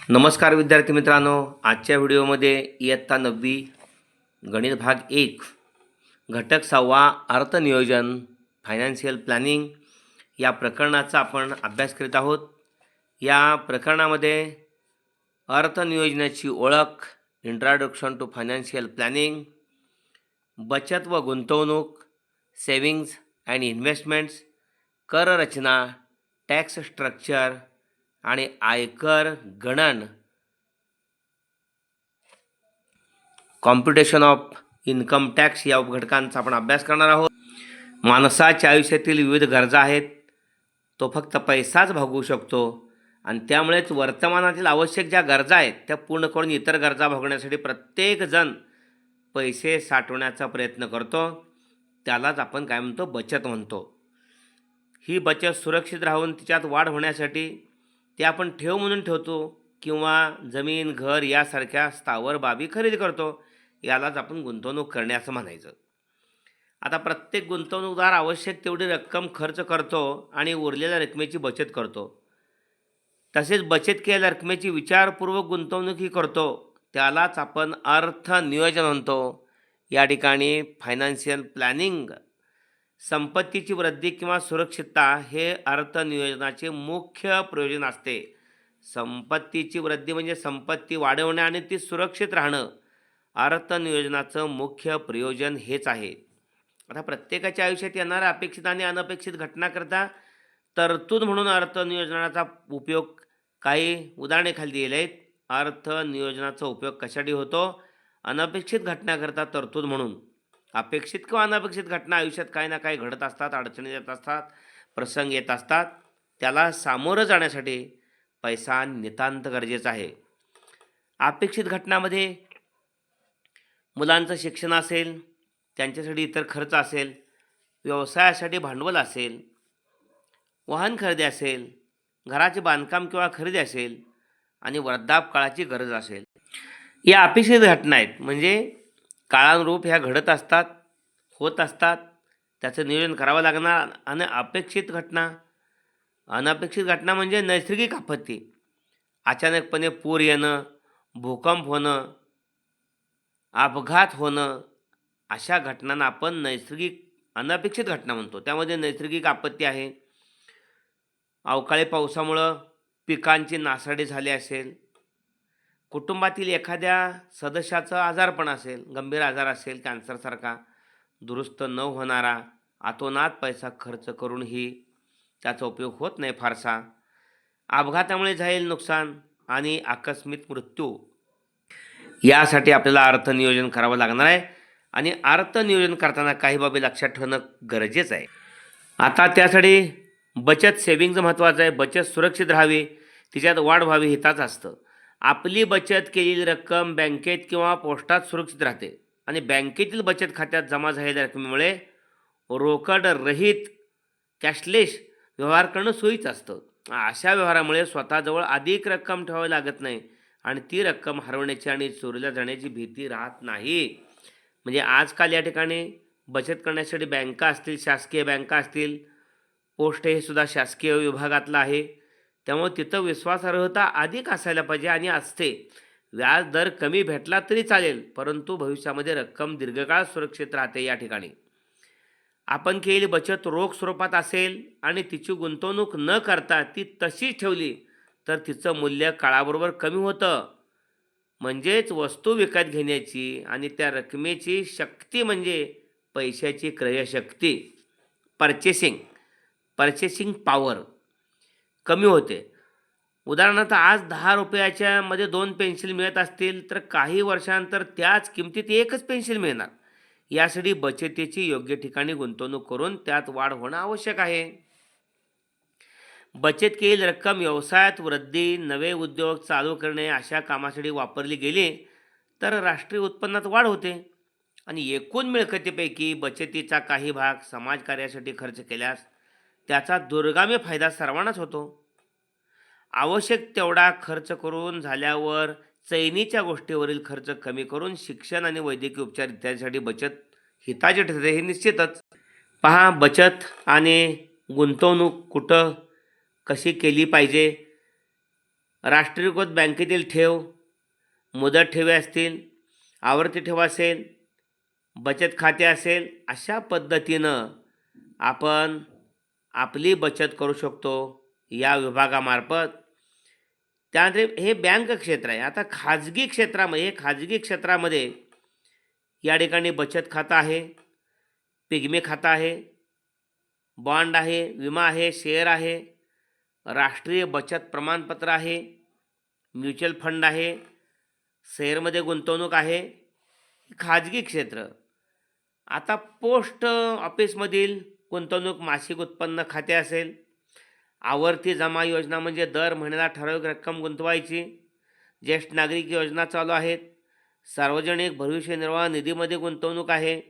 नमस्कार विद्यार्थी मित्रांनो आजच्या व्हिडिओमध्ये इयत्ता नववी गणित भाग एक घटक सहावा अर्थनियोजन फायनान्शियल प्लॅनिंग या प्रकरणाचा आपण अभ्यास करीत आहोत. या प्रकरणामध्ये अर्थनियोजनाची ओळख इंट्रोडक्शन टू फायनान्शियल प्लॅनिंग बचत व गुंतवणूक सेविंग्ज अँड इन्व्हेस्टमेंट्स कर रचना टॅक्स स्ट्रक्चर आणि आयकर गणन. कॉम्प्युटेशन ऑफ इन्कम टॅक्स या उपघटकांचा आपण अभ्यास करणार आहोत. माणसाच्या आयुष्यातील विविध गरजा आहेत. तो फक्त पैसाच भागवू शकतो. आणि त्यामुळेच वर्तमानातील आवश्यक ज्या गरजा आहेत त्या पूर्ण करून इतर गरजा भागवण्यासाठी प्रत्येकजण पैसे साठवण्याचा प्रयत्न करतो. त्यालाच आपण काय म्हणतो? बचत म्हणतो. ही बचत सुरक्षित राहून तिच्यात वाढ होण्यासाठी ते आपण ठेव म्हणून ठेवतो किंवा जमीन घर यासारख्या स्थावर बाबी खरेदी करतो यालाच आपण गुंतवणूक करणे असं म्हणायचं. आता प्रत्येक गुंतवणूकदार आवश्यक तेवढी रक्कम खर्च करतो आणि उरलेल्या रकमेची बचत करतो. तसेच बचत केलेल्या रकमेची विचारपूर्वक गुंतवणूकही करतो. त्यालाच आपण अर्थ नियोजन म्हणतो. या ठिकाणी फायनान्शियल प्लॅनिंग संपत्तीची वृद्धी किंवा सुरक्षितता हे अर्थनियोजनाचे मुख्य प्रयोजन असते. संपत्तीची वृद्धी म्हणजे संपत्ती वाढवणे आणि ती सुरक्षित राहणं. अर्थनियोजनाचं मुख्य प्रयोजन हेच आहे. आता प्रत्येकाच्या आयुष्यात येणाऱ्या अपेक्षित आणि अनपेक्षित घटनाकरता तरतूद म्हणून अर्थनियोजनाचा उपयोग काही उदाहरणे खाली दिलेले आहेत. अर्थनियोजनाचा उपयोग कशासाठी होतो? अनपेक्षित घटनाकरता तरतूद म्हणून. अपेक्षित किंवा अनपेक्षित घटना आयुष्यात काही ना काही घडत असतात अडचणी येत असतात प्रसंग येत असतात. त्याला सामोरं जाण्यासाठी पैसा नितांत गरजेचा आहे. अपेक्षित घटनामध्ये मुलांचं शिक्षण असेल त्यांच्यासाठी इतर खर्च असेल व्यवसायासाठी भांडवल असेल वाहन खरेदी असेल घराचे बांधकाम किंवा खरेदी असेल आणि वृद्धापकाळाची गरज असेल. या अपेक्षित घटना आहेत. म्हणजे काळानुरूप ह्या घडत असतात होत असतात. त्याचं नियोजन करावं लागणार आणि अपेक्षित घटना अनपेक्षित घटना म्हणजे नैसर्गिक आपत्ती. अचानकपणे पूर येणं भूकंप होणं अपघात होणं अशा घटनांना आपण नैसर्गिक अनपेक्षित घटना म्हणतो. त्यामध्ये नैसर्गिक आपत्ती आहे. अवकाळी पावसामुळं पिकांची नासाडी झाली असेल कुटुंबातील एखाद्या सदस्याचं आजारपण असेल गंभीर आजार असेल कॅन्सरसारखा दुरुस्त न होणारा आतोनात पैसा खर्च करूनही त्याचा उपयोग होत नाही फारसा. अपघातामुळे जाईल नुकसान आणि आकस्मिक मृत्यू यासाठी आपल्याला अर्थनियोजन करावं लागणार आहे आणि अर्थनियोजन करताना काही बाबी लक्षात ठेवणं गरजेचं आहे. आता त्यासाठी बचत सेविंगचं महत्त्वाचं आहे. बचत सुरक्षित राहावी तिच्यात वाढ व्हावी हिताच असतं. आपली बचत केलेली रक्कम बँकेत किंवा पोस्टात सुरक्षित राहते. आणि बँकेतील बचत खात्यात जमा झालेल्या रकमेमुळे रोकड रहित कॅशलेस व्यवहार करणं सोयीचं असतं. अशा व्यवहारामुळे स्वतःजवळ अधिक रक्कम ठेवावी लागत नाही आणि ती रक्कम हरवण्याची आणि चोरीला जाण्याची भीती राहत नाही. म्हणजे आजकाल या ठिकाणी बचत करण्यासाठी बँका असतील शासकीय बँका असतील पोस्ट हे सुद्धा शासकीय विभागातलं आहे. त्यामुळे तिथं विश्वासार्हता अधिक असायला पाहिजे आणि असते. व्याज दर कमी भेटला तरी चालेल परंतु भविष्यामध्ये रक्कम दीर्घकाळ सुरक्षित राहते या ठिकाणी. आपण केलेली बचत रोख स्वरूपात असेल आणि तिची गुंतवणूक न करता ती तशीच ठेवली तर तिचं मूल्य काळाबरोबर कमी होतं. म्हणजेच वस्तू विकत घेण्याची आणि त्या रकमेची शक्ती म्हणजे पैशाची क्रयशक्ती. पर्चेसिंग पर्चेसिंग पॉवर कमी होते. उदाहरणार्थ आज दहा रुपयाच्या मध्ये दोन पेन्सिल मिळत असतील तर काही वर्षांतर त्याच किमतीत एकच पेन्सिल मिळणार. यासाठी बचतीची योग्य ठिकाणी गुंतवणूक करून त्यात वाढ होणं आवश्यक आहे. बचत केलेली रक्कम व्यवसायात वृद्धी नवे उद्योग चालू करणे अशा कामासाठी वापरली गेली तर राष्ट्रीय उत्पन्नात वाढ होते. आणि एकूण मिळकतीपैकी बचतीचा काही भाग समाजकार्यासाठी खर्च केल्यास त्याचा दुर्गामी फायदा सर्वांनाच होतो. आवश्यक तेवढा खर्च करून झाल्यावर चैनीच्या गोष्टीवरील खर्च कमी करून शिक्षण आणि वैद्यकीय उपचार इत्यादीसाठी बचत हिताची ठरते हे निश्चितच. पहा बचत आणि गुंतवणूक कुठं कशी केली पाहिजे? राष्ट्रीयकृत बँकेतील ठेव मुदत ठेवी असतील आवर्ती ठेव असेल बचत खाते असेल अशा पद्धतीनं आपण आपली बचत करू शकतो या विभागामार्फत. त्यानंतर हे बँक क्षेत्र आहे. आता खाजगी क्षेत्रामध्ये हे खाजगी क्षेत्रामध्ये या ठिकाणी बचत खातं आहे पिगमे खातं आहे बॉन्ड आहे विमा आहे शेअर आहे राष्ट्रीय बचत प्रमाणपत्र आहे म्युच्युअल फंड आहे शेअरमध्ये गुंतवणूक आहे खाजगी क्षेत्र. आता पोस्ट ऑफिसमधील गुंतवणूक मासिक उत्पन्न खाते असेल. आवर्ती जमा योजना म्हणजे दर महिन्याला ठराविक रक्कम गुंतवायची. ज्येष्ठ नागरिक योजना चालू आहेत. सार्वजनिक भविष्य निर्वाह निधीमध्ये गुंतवणूक आहे.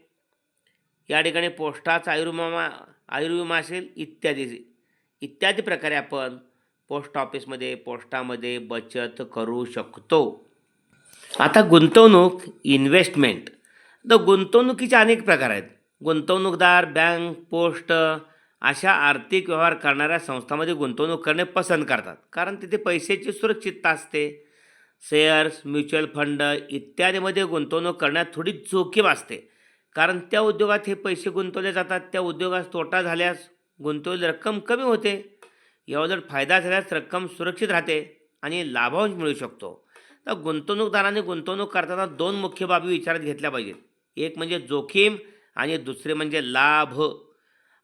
या ठिकाणी पोस्टाचा आयुर्विमा आयुर्विमा असेल इत्यादी इत्यादी प्रकारे आपण पोस्ट ऑफिसमध्ये पोस्टामध्ये बचत करू शकतो. आता गुंतवणूक इन्व्हेस्टमेंट. तर गुंतवणुकीचे अनेक प्रकार आहेत. गुंतवणूकदार बँक पोस्ट अशा आर्थिक व्यवहार करणाऱ्या संस्थांमध्ये गुंतवणूक करणे पसंत करतात. कारण तिथे पैशाची सुरक्षितता असते. शेअर्स म्युच्युअल फंड इत्यादीमध्ये गुंतवणूक करण्यात थोडी जोखीम असते. कारण त्या उद्योगात हे पैसे गुंतवले जातात. त्या उद्योगास तोटा झाल्यास गुंतवलेली रक्कम कमी होते. याउलट फायदा झाल्यास रक्कम सुरक्षित राहते आणि लाभांश मिळू शकतो. तर गुंतवणूकदारांनी गुंतवणूक करताना दोन मुख्य बाबी विचारात घेतल्या पाहिजेत. एक म्हणजे जोखीम आणि दुसरे म्हणजे लाभ.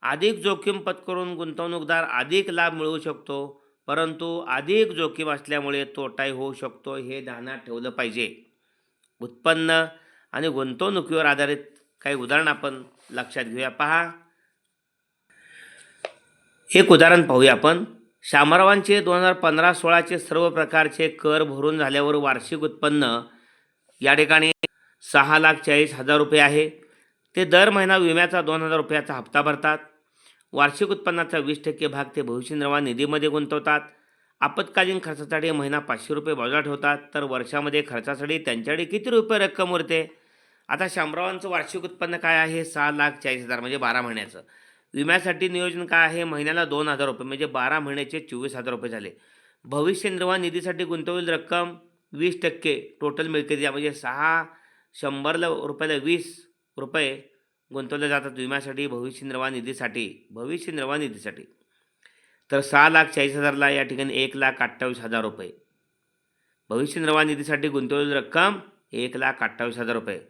अधिक जोखीम पत्करून गुंतवणूकदार अधिक लाभ मिळवू शकतो परंतु अधिक जोखीम असल्यामुळे तोटाही होऊ शकतो हे ध्यानात ठेवलं पाहिजे. उत्पन्न आणि गुंतवणुकीवर आधारित काही उदाहरण आपण लक्षात घेऊया. पहा. एक उदाहरण पाहूया आपण. शामरावांचे दोन हजार पंधरा सोळाचे सर्व प्रकारचे कर भरून झाल्यावर वार्षिक उत्पन्न या ठिकाणी सहा लाख चाळीस हजार रुपये आहे. ते दर महिना विम्याचा दोन हजार रुपयाचा हप्ता भरतात. वार्षिक उत्पन्नाचा वीस टक्के भाग ते भविष्य निर्वाह निधीमध्ये गुंतवतात. आपत्कालीन खर्चासाठी महिना पाचशे रुपये बाजूला ठेवतात. तर वर्षामध्ये खर्चासाठी त्यांच्याकडे किती रुपये रक्कम उरते? आता शामरावांचं वार्षिक उत्पन्न काय आहे? सहा लाख चाळीस हजार म्हणजे बारा महिन्याचं. विम्यासाठी नियोजन काय आहे? महिन्याला दोन हजार रुपये म्हणजे बारा महिन्याचे चोवीस हजार रुपये झाले. भविष्य निर्वाह निधीसाठी गुंतवलेली रक्कम वीस टक्के. टोटल मिळते म्हणजे सहा शंभरला रुपयाला वीस रुपये गुंतवले जातात विम्यासाठी भविष्य निर्वाह निधीसाठी भविष्य निर्वाह निधीसाठी. तर सहा लाख चाळीस हजारला या ठिकाणी एक लाख अठ्ठावीस हजार रुपये. भविष्य निर्वाह निधीसाठी गुंतवलेली रक्कम एक लाख अठ्ठावीस हजार रुपये.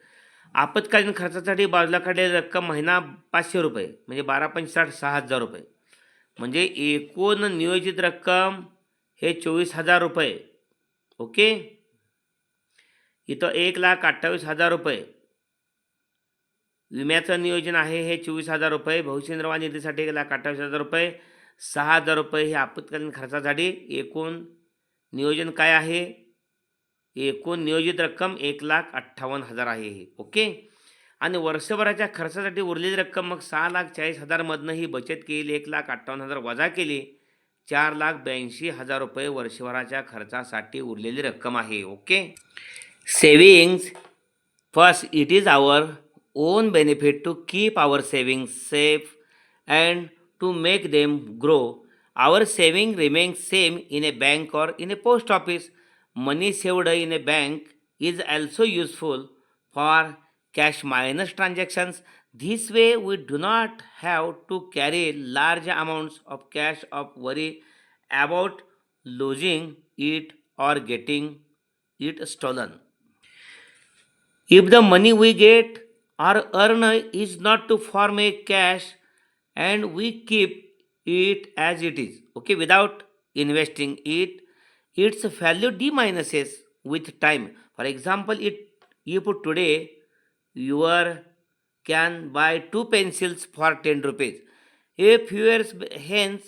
आपत्कालीन खर्चासाठी बाजूला काढलेली रक्कम महिना पाचशे रुपये म्हणजे बारा पंचसाठ सहा हजार रुपये. म्हणजे एकूण नियोजित रक्कम हे चोवीस हजार रुपये. ओके? इथं एक लाख अठ्ठावीस हजार रुपये. विम्याचं नियोजन आहे हे चोवीस हजार रुपये भविष्य निर्वाह निधीसाठी एक लाख अठ्ठावीस हजार रुपये सहा हजार रुपये हे आपत्कालीन खर्चासाठी एकूण नियोजन काय आहे? एकूण नियोजित रक्कम एक लाख अठ्ठावन्न हजार आहे हे ओके? आणि वर्षभराच्या खर्चासाठी उरलेली रक्कम मग सहा लाख चाळीस हजारमधनं ही बचत केली एक लाख अठ्ठावन्न हजार वजा केली चार लाख ब्याऐंशी हजार रुपये वर्षभराच्या खर्चासाठी उरलेली रक्कम आहे okay? Savings first it is our own benefit to keep our savings safe and to make them grow. Our saving remains same in a bank or in a post office. Money saved in a bank is also useful for cash minus transactions. This way, we do not have to carry large amounts of cash of worry about losing it or getting it stolen. If the money we get or earn is not to form a cash and we keep it as it is, okay, without investing it, its value d diminishes with time. For example, it if today you are can buy two pencils for 10 rupees. A few years hence,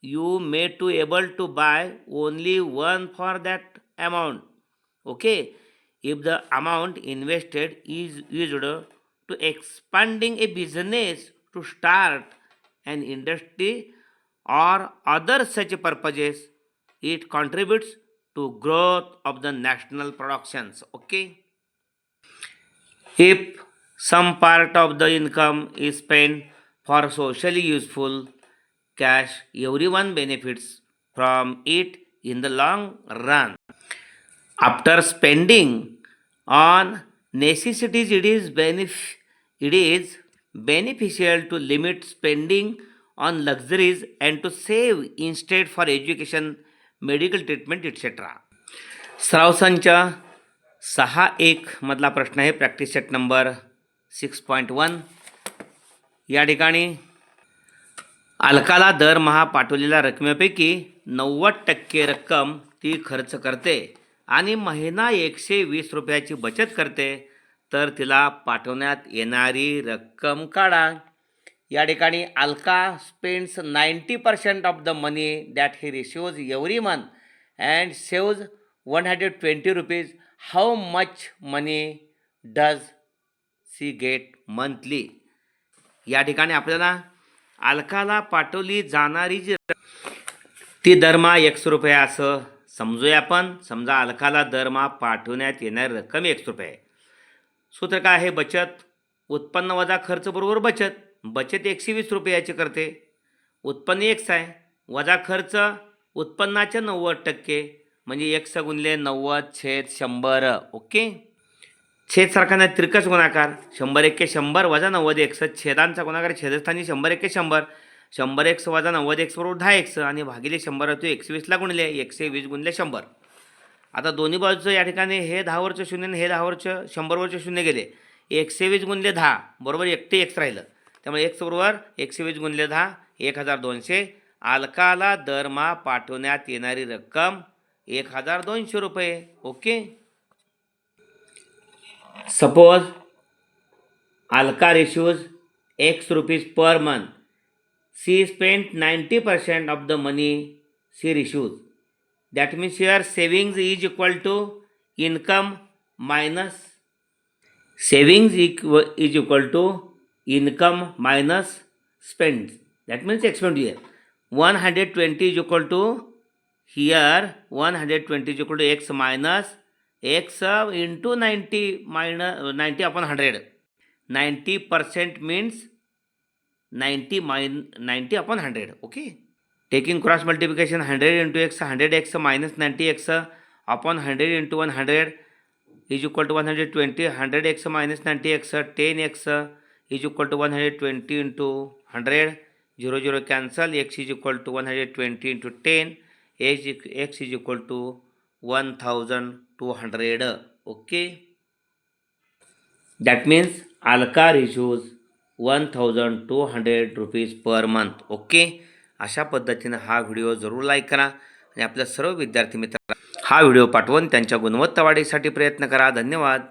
you may to able to buy only one for that amount. Okay, if the amount invested is used to expanding a business to start an industry or other such purposes, it contributes to growth of the national productions okay if some part of the income is spent for socially useful cash everyone benefits from it in the long run. After spending on necessities, it is benef- it is beneficial to limit spending on luxuries and to save instead for education, medical treatment, etc. सराव संच सहा एक मधला प्रश्न आहे practice set number six point one या ठिकाणी अलकाला दरमहा पाठवलेल्या रकमेपैकी नव्वद टक्के रक्कम ती खर्च करते आणि महिना एकशे वीस रुपयाची बचत करते तर तिला पाठवण्यात येणारी रक्कम काढा. या ठिकाणी Alka spends ninety percent of the money that he receives every month and saves one hundred twenty rupees. How much money does she get monthly? या ठिकाणी आपल्याला अल्काला पाठवली जाणारी जी ती दरमहा एकशे रुपये असं समजूया आपण. समजा अलकाला दरमहा पाठवण्यात येणारी रक्कम एकशे रुपये आहे. सूत्र काय आहे? बचत. उत्पन्न वजा खर्च बरोबर बचत. बचत एकशे वीस रुपयाची करते. उत्पन्न एकच आहे. वजा खर्च उत्पन्नाच्या नव्वद टक्के. म्हणजे एकशे गुणले नव्वद छेद शंभर. ओके? छेदसारखा नाही तिरकस गुणाकार. शंभर एक्के शंभर वजा नव्वद एकस छेदांचा गुणाकार छेदस्थानी शंभर एक्के शंभर. शंभर एक्स वजा नव्वद एक्स बरोबर दहा एक्स आणि भागिले शंभर होतो एकशे वीसला गुणले एकशे वीस गुणले शंभर. आता दोन्ही बाजूचं या ठिकाणी हे दहावरचं शून्य आणि हे दहावरचं शंभरवरचे शून्य गेले. एकशे वीस गुणले दहा बरोबर एकटे एक्स राहिलं. त्यामुळे एक्स बरोबर एकशे वीस गुणले दहा एक हजार दोनशे. आलकाला दरमहा पाठवण्यात येणारी रक्कम एक हजार दोनशे रुपये. Okay? Suppose Alka receives X rupees per month. She spent 90% of the money she receives. That means here savings is equal to income minus savings equ- is equal to income minus spends. That means expenditure. 120 is equal to here 120 is equal to x minus x into 90 minus 90 upon 100. 90 percent means 90 90 upon 100 okay taking cross multiplication 100 into x 100x minus 90x upon 100 into 100 is equal to 120 100x minus 90x 10x is equal to 120 into 100 0 0 cancel x is equal to 120 into 10 x, x is equal to 1200 okay? That means alka ratios one thousand two hundred rupees per month okay अशा पद्धतीनं हा video जरूर like करा. आणि आपल्या सर्व विद्यार्थी मित्रांना हा व्हिडिओ पाठवून त्यांच्या गुणवत्ता वाढीसाठी प्रयत्न करा. धन्यवाद.